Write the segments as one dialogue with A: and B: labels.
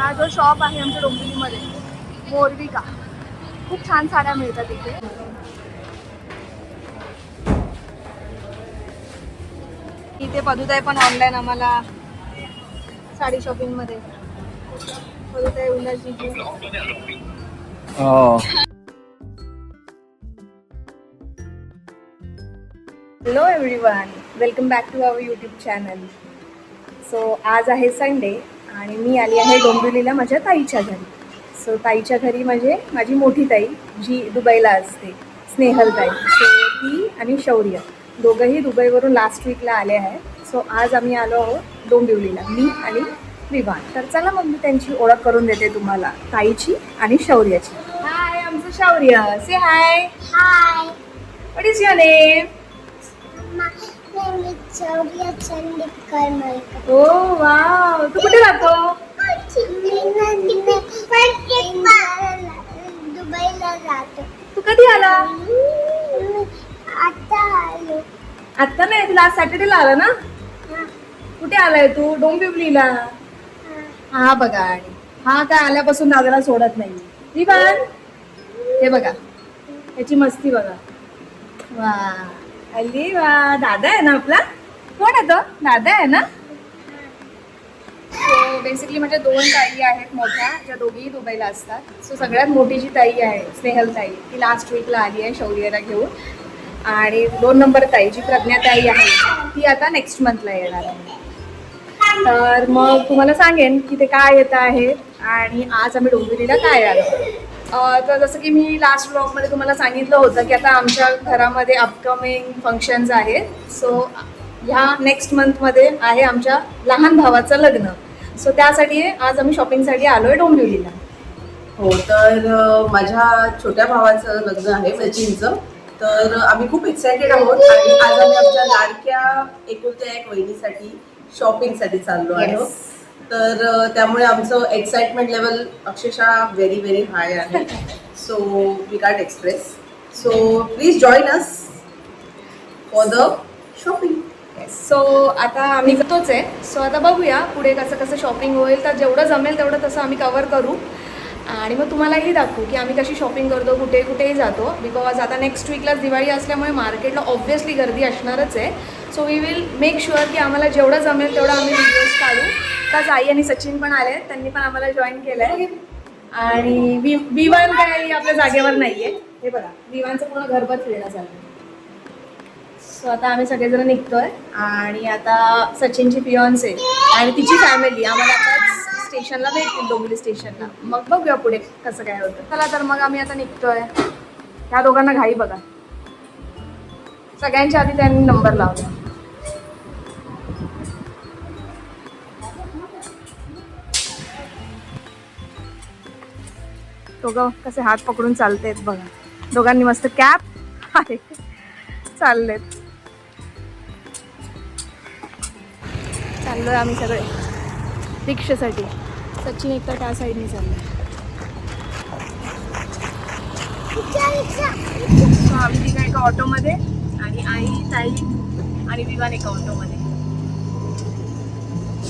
A: हा जो शॉप आहे आमच्या डोंबिवलीमध्ये मोरविका. खूप छान साड्या मिळतात इथे. इथे पदुताई पण ऑनलाईन आम्हाला साडी शॉपिंगमध्ये पदुताई उल्हासजीची
B: हो.
A: Hello everyone welcome back to our YouTube channel so आज आहे संडे आणि मी आली आहे डोंबिवलीला माझ्या ताईच्या घरी. सो ताईच्या घरी म्हणजे माझी मोठी ताई जी दुबईला असते स्नेहल ताई. सो ती आणि शौर्य दोघंही दुबईवरून लास्ट वीकला आले आहेत सो आज आम्ही आलो आहोत डोंबिवलीला मी आणि विवान तर चला मग मी त्यांची ओळख करून देते तुम्हाला ताईची आणि शौर्याची. हाय आमचं Shaurya. Say hi what is your name oh wow. तू कुठे राहतो
C: दुबईला राहतो
A: तू कधी आला?
C: आता आलो.
A: आता नाही तुला आज सॅटर्डेला आला ना? कुठे आलाय तू? डोंबिवलीला हा. बघा आणि. हा काय आल्यापासून दादाला सोडत नाही. विवान हे बघा. याची मस्ती बघा. वा अली वा दादा आहे ना आपला? कोण आहे तो? दादा आहे ना? सो बेसिकली म्हणजे दोन ताई आहेत मोठ्या ज्या दोघीही दुबईला असतात. सो सगळ्यात मोठी जी ताई आहे स्नेहल ताई ती लास्ट वीकला आली आहे शौर्यला घेऊन. आणि दोन नंबर ताई जी प्रज्ञा ताई आहे ती आता नेक्स्ट मंथला येणार आहे. तर मग तुम्हाला सांगेन की ते काय येत आहे आणि आज आम्ही डोंबिवलीला काय आलो. तर जसं की मी लास्ट ब्लॉगमध्ये तुम्हाला सांगितलं होतं की आता आमच्या घरामध्ये अपकमिंग फंक्शन्स आहेत. सो ह्या नेक्स्ट मंथमध्ये आहे आमच्या लहान भावाचं लग्न. सो त्यासाठी आज आम्ही शॉपिंगसाठी आलो आहे डोंबिवलीला.
D: हो तर माझ्या छोट्या भावाचं लग्न आहे सचिनचं. तर आम्ही खूप एक्सायटेड आहोत. आणि आज आम्ही आमच्या लाडक्या एकुलत्या एक वहिनीसाठी शॉपिंगसाठी चाललो आहोत. तर त्यामुळे आमचं एक्साइटमेंट लेवल अक्षरशः व्हेरी व्हेरी हाय आहे. So we can't express so please join us for the shopping
A: so आता आम्ही करतोच आहे. सो आता बघूया पुढे कसं कसं शॉपिंग होईल. तर जेवढं जमेल तेवढं तसं आम्ही कवर करू. आणि मग तुम्हालाही दाखवू की आम्ही कशी शॉपिंग करतो कुठे कुठेही जातो. बिकॉज आता नेक्स्ट वीकलाच दिवाळी असल्यामुळे मार्केटला ऑब्व्हियसली गर्दी असणारच आहे. So we will make sure की आम्हाला जेवढं जमेल तेवढं आम्ही व्हिडिओज काढू. त्याच आई आणि सचिन पण आले त्यांनी पण आम्हाला जॉईन केलं आहे आणि वि विवान काही आपल्या जागेवर नाही आहे हे बघा विवानचं पूर्ण घरभर फिरणं चाललं सो आता आम्ही सगळेजण निघतोय. आणि आता सचिनची पियॉन्स आहे आणि तिची फॅमिली आम्हाला आता स्टेशनला भेटतील डोंबिवली स्टेशनला मग बघूया पुढे कसं काय होतं. चला तर मग आम्ही आता निघतोय. ह्या दोघांना घाई बघा. सगळ्यांच्या आधी त्यांनी नंबर लावला. दोघं कसे हात पकडून चालतेत बघा. दोघांनी मस्त कॅप आहे. चाललेत. चाललोय आम्ही सगळे. रिक्षेसाठी. सचिन एकटा त्या साईडने चाललोय. आम्ही तिघा एका ऑटोमध्ये आणि आई ताई आणि विवान एका ऑटोमध्ये.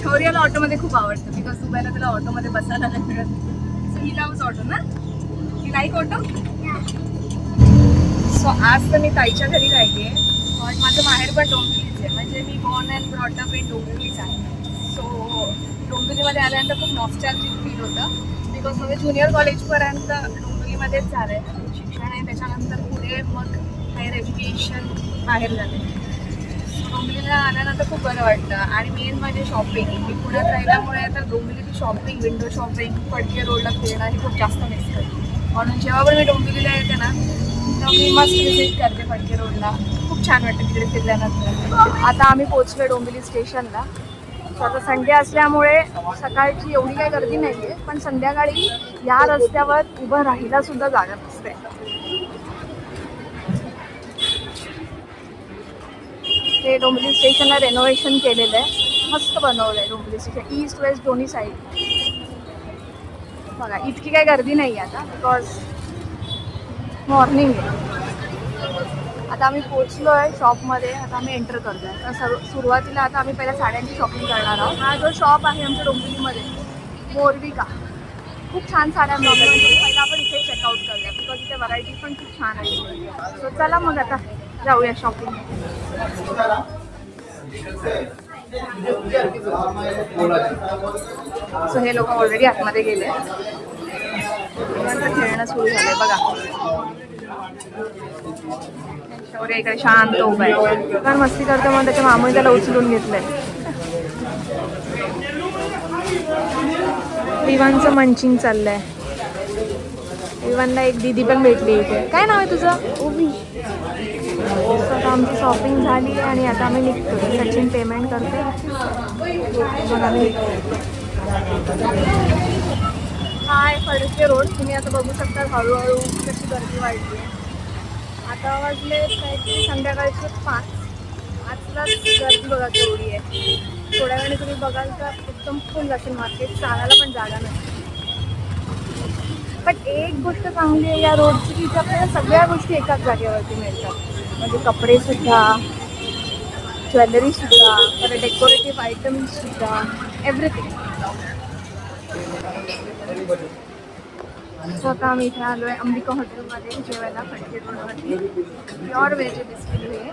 A: शौर्याला ऑटोमध्ये खूप आवडतं बिकॉज दुबईला त्याला ऑटोमध्ये बसायला नाही मिळत. सो ही ऑटो ना? ही लाईक ऑटो सो आज तर मी ताईच्या घरी राहिली आहे पण माझं माहेर पण डोंबिवलीच आहे. म्हणजे मी बॉर्न अँड ब्रॉटअप इन डोंबिवलीच आहे. सो डोंबिवलीमध्ये आल्यानंतर खूप नॉस्टॅल्जिक फील होतं. बिकॉज माझं ज्युनियर कॉलेजपर्यंत डोंबिवलीमध्येच झालं आहे शिक्षण आहे त्याच्यानंतर पुढे मग हायर एज्युकेशन बाहेर झाले डोंबिवलीला आल्यानंतर खूप बरं वाटतं. आणि मेन म्हणजे शॉपिंग मी पुण्यात राहिल्यामुळे तर डोंबिवलीची शॉपिंग विंडो शॉपिंग फडके रोडला फिरणं हे खूप जास्त मिस करते. म्हणून जेव्हा पण मी डोंबिवलीला येते ना तेव्हा मी मस्त विजिट करते फडके रोडला खूप छान वाटतं तिकडे फिरल्यानंतर. आता आम्ही पोचलो डोंबिवली स्टेशनला आता संडे असल्यामुळे सकाळची एवढी काही गर्दी नाही आहे पण संध्याकाळी या रस्त्यावर उभं राहायला सुद्धा जागा नसते. ते डोंबिवली स्टेशनला रेनोव्हेशन केलेलं आहे. मस्त बनवलं आहे डोंबिवली स्टेशन ईस्ट वेस्ट दोन्ही साईड बघा इतकी काही गर्दी नाही आहे आता बिकॉज मॉर्निंग आहे. आता आम्ही पोचलो आहे शॉपमध्ये आता आम्ही एंटर करतो आहे तर सर्व सुरुवातीला आता आम्ही पहिल्या साड्यांची शॉपिंग करणार आहोत. हा जो शॉप आहे आमच्या डोंबिवलीमध्ये मोरविका. खूप छान साड्या मिळतात. पहिला आपण इथे चेकआउट करूया बिकॉज इथे व्हरायटी पण खूप छान आहे. सो चला मग आता जाऊया शॉपिंग सो हे लोक ऑलरेडी आतमध्ये गेले. खेळणं सुरू झालंय बघा. शौर्य इकडे शांत उभा आहे. कारण मस्ती करतो मग त्याच्या मामुने त्याला उचलून घेतलंय. विवानचं मंचिंग चाललंय. विवानला एक दिदी पण भेटली इथे. काय नाव आहे तुझं? उभी. आमची शॉपिंग झाली आहे आणि आता आम्ही निघतो सचिन पेमेंट करते मग आम्ही हाय फडके रोड. तुम्ही आता बघू शकता हळूहळू कशी गर्दी वाढली आहे. आता वाजले काहीतरी संध्याकाळचे पाच. आजलाच गर्दी बघा तेवढी आहे. थोड्या वेळाने तुम्ही बघाल तर एकदम फुल जातील मार्केट चालायला पण जागा नाही. पण एक गोष्ट चांगली आहे या रोडची की आपल्याला सगळ्या गोष्टी एकाच जागेवरती मिळतात. म्हणजे कपडे सुद्धा ज्वेलरी सुद्धा परत डेकोरेटिव्ह आयटम्स सुद्धा एव्हरीथिंग सो आता आम्ही इथे आलो आहे अंबिका हॉटेलमध्ये जेवायला फटके रोडवरती. प्युअर व्हेज बिस्किट हे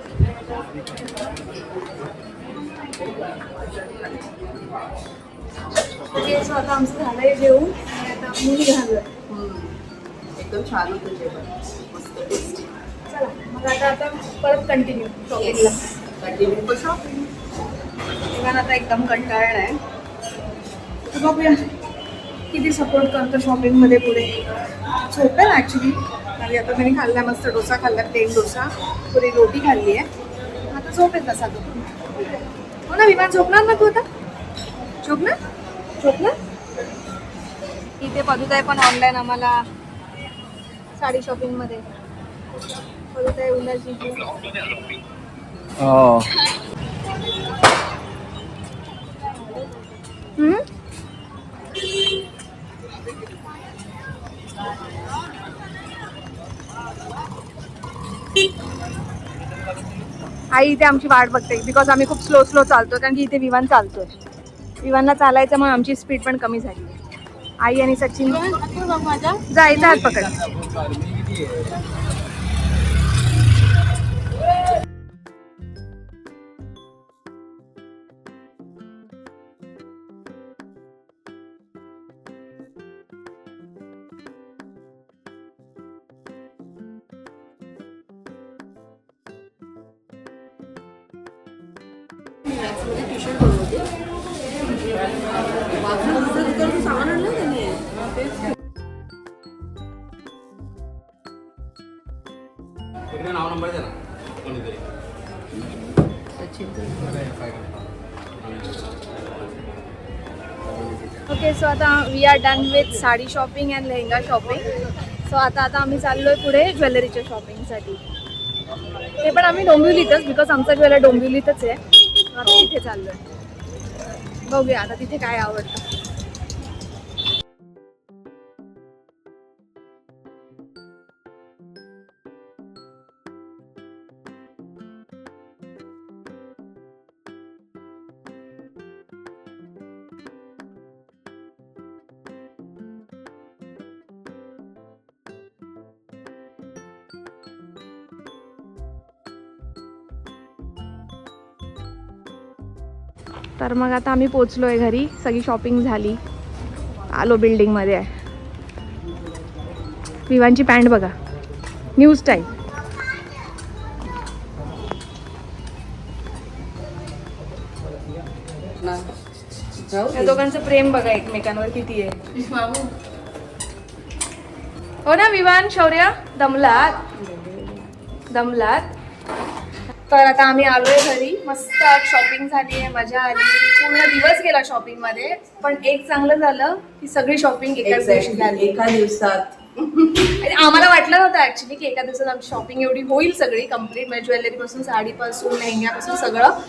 A: ओके सो आता आमचं झालं आहे जेवून आणि आता मुली घालूया
D: एकदम छान होतं जेवण. मस्त. टेस्टी
A: चला मग आता आता परत कंटिन्यू शॉपिंगला
D: कंटिन्यू शॉपिंग
A: इव्हन आता एकदम कंटाळला आहे. बघूया किती सपोर्ट करतो शॉपिंगमध्ये पुढे. झोपेल ॲक्च्युली आणि आता त्याने खाल्ला मस्त डोसा खाल्ला प्लेन डोसा. पुरी रोटी खाल्ली आहे. आता झोपेल तसा तो हो ना विमान झोपणार ना तू आता? झोपणार? झोपणार? इथे पदुताई पण ऑनलाईन आम्हाला साडी शॉपिंगमध्ये उन्हाची
B: Oh.
A: हम्म? आई इथे आमची वाट बघते. बिकॉज आम्ही खूप स्लो स्लो चालतो कारण की इथे विमान चालतोय. विमानला चालायचं मग आमची स्पीड पण कमी झाली आई आणि सचिन. जायचं हात पकड.
B: इकडे नाव नंबर द्या ना कोणीतरी.
A: ओके सो आता we are done with sari shopping and lehenga shopping so आता आता आम्ही चाललोय पुढे ज्वेलरीच्या शॉपिंगसाठी ते पण आम्ही डोंबिवलीतच बिकॉज आमचा ज्वेलर डोंबिवलीतच आहे. तिथे चाललोय. बघूया आता तिथे काय आवडतं. तर मग आता आम्ही पोचलो आहे घरी. सगळी शॉपिंग झाली. आलो बिल्डिंगमध्ये आहे. विवांची पॅन्ट बघा. न्यू स्टाईल या दोघांचं प्रेम बघा एकमेकांवर किती आहे. हो ना विवान शौर्य दमलात. दमलात. तर आता आम्ही आलोय घरी. मस्त शॉपिंग झाली आहे मजा आली. पूर्ण दिवस गेला शॉपिंगमध्ये. पण एक चांगलं झालं की सगळी शॉपिंग एकाच दिवशी
D: Exactly.
A: झाली.
D: एका दिवसात.
A: आणि आम्हाला वाटलं नव्हतं ऍक्च्युली की एका दिवसात आमची शॉपिंग एवढी होईल सगळी कंप्लीट म्हणजे ज्वेलरी पासून साडीपासून लेहंग्यापासून सगळं.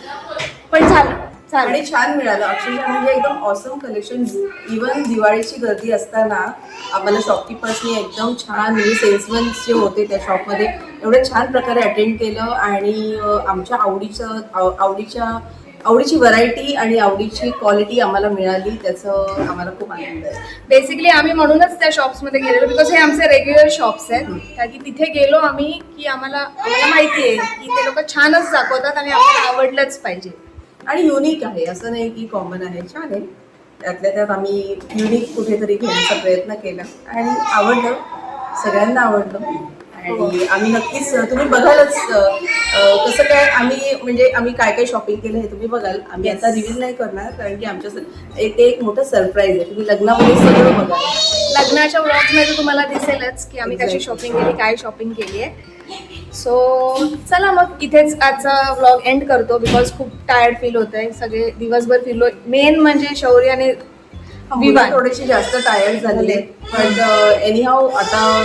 A: पण झालं.
D: आणि छान मिळालं. अक्षरशः म्हणजे एकदम ऑसम कलेक्शन इवन दिवाळीची गर्दी असताना आम्हाला शॉपकीपर्सनी एकदम छान म्हणजे सेल्समन जे होते त्या शॉपमध्ये एवढ्या छान प्रकारे अटेंड केलं आणि आमच्या आवडीचं आव- आवडीच्या आवडीची व्हरायटी आणि आवडीची क्वालिटी आम्हाला मिळाली. त्याचं आम्हाला खूप आनंद आहे.
A: बेसिकली आम्ही म्हणूनच त्या शॉप्समध्ये गेलेलो बिकॉज हे आमचे रेग्युलर शॉप्स आहेत. कारण की तिथे गेलो आम्ही की आम्हाला आम्हाला माहिती आहे की ते लोक छानच दाखवतात आणि आपल्याला आवडलंच पाहिजे.
D: आणि युनिक आहे. असं नाही की कॉमन आहे. छान आहे. त्यातल्या त्यात आम्ही युनिक कुठेतरी घेण्याचा प्रयत्न केला. आणि आवडलं. सगळ्यांना आवडलं. आणि आम्ही नक्कीच तुम्ही बघालच कसं काय आम्ही म्हणजे आम्ही काय काय शॉपिंग केलं हे तुम्ही बघाल. आम्ही आता रिव्हील नाही करणार कारण की आमच्या एक- एक मोठं सरप्राईज आहे. तुम्ही लग्नामध्ये सगळं बघाल.
A: लग्नाच्या व्लॉगमध्ये तुम्हाला दिसेलच की आम्ही कशी. शॉपिंग केली काय शॉपिंग केली आहे सो चला मग इथेच आजचा व्लॉग एंड करतो बिकॉज खूप टायर्ड फील होत आहे सगळे दिवसभर फिरलो. मेन म्हणजे शौर्य आणि विवान
D: थोडेसे जास्त टायर्ड झाले पण एनी हाऊ आता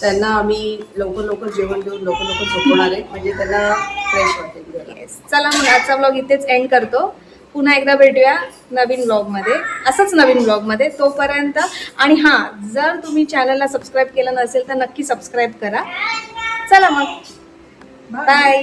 D: त्यांना आम्ही लवकर लवकर जेवण देऊन लवकर लवकर झोपवणार आहे. म्हणजे त्यांना फ्रेश वाटेल.
A: चला मग आजचा व्लॉग इथेच एंड करतो. पुन्हा एकदा भेटूया नवीन व्लॉगमध्ये असंच नवीन व्लॉगमध्ये तोपर्यंत आणि हां जर तुम्ही चॅनलला सबस्क्राईब केलं नसेल तर नक्की सबस्क्राईब करा. चला मग. बाय